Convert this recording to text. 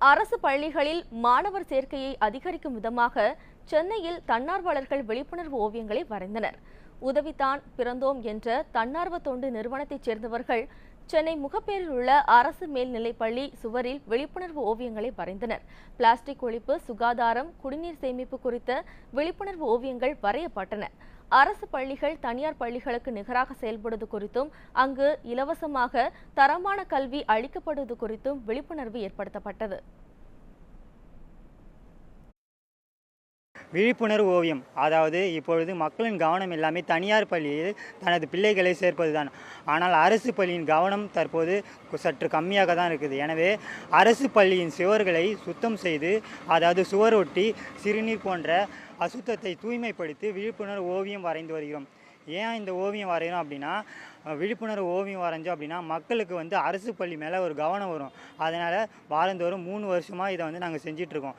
அரசு பள்ளிகளில் மாணவர் சேர்க்கையை அதிகரிக்கும் விதமாக சென்னையில் தன்னார்வலர்கள் விழிப்புணர்வு ஓவியங்களை வரைந்தனர். உதவிதான் பிறந்தோம் என்ற தன்னார்வ தொண்டு நிறுவனத்தைச் சேர்ந்தவர்கள் சென்னை முகப்பேரில் உள்ள அரசு மேல்நிலைப்பள்ளி சுவரில் விழிப்புணர்வு ஓவியங்களை வரைந்தனர். பிளாஸ்டிக் ஒழிப்பு சுகாதாரம் குடிநீர் சேமிப்பு குறித்த விழிப்புணர்வு ஓவியங்கள் வரையப்பட்டன. அரசு பள்ளிகள் தனியார் பள்ளிகளுக்கு நிகராக செயல்படுவது குறித்தும் அங்கு இலவசமாக தரமான கல்வி அளிக்கப்படுவது குறித்தும் விழிப்புணர்வு ஏற்படுத்தப்பட்டது. விழிப்புணர்வு ஓவியம். அதாவது இப்பொழுது மக்களின் கவனம் எல்லாமே தனியார் பள்ளியில் தனது பிள்ளைகளை சேர்ப்பதுதான். ஆனால் அரசு பள்ளியின் கவனம் தற்போது சற்று கம்மியாக தான் இருக்குது. எனவே அரசு பள்ளியின் சுவர்களை சுத்தம் செய்து அதாவது சுவர் ஒட்டி சிறுநீர் போன்ற அசுத்தத்தை தூய்மைப்படுத்தி விழிப்புணர்வு ஓவியம் வரைந்து வருகிறோம். ஏன் இந்த ஓவியம் வரைகிறோம் அப்படின்னா விழிப்புணர்வு ஓவியம் வரைஞ்சோம் அப்படின்னா மக்களுக்கு வந்து அரசு பள்ளி மேலே ஒரு கவனம் வரும். அதனால் வாரந்தோறும் மூணு வருஷமாக இதை வந்து நாங்கள் செஞ்சிட்ருக்கோம்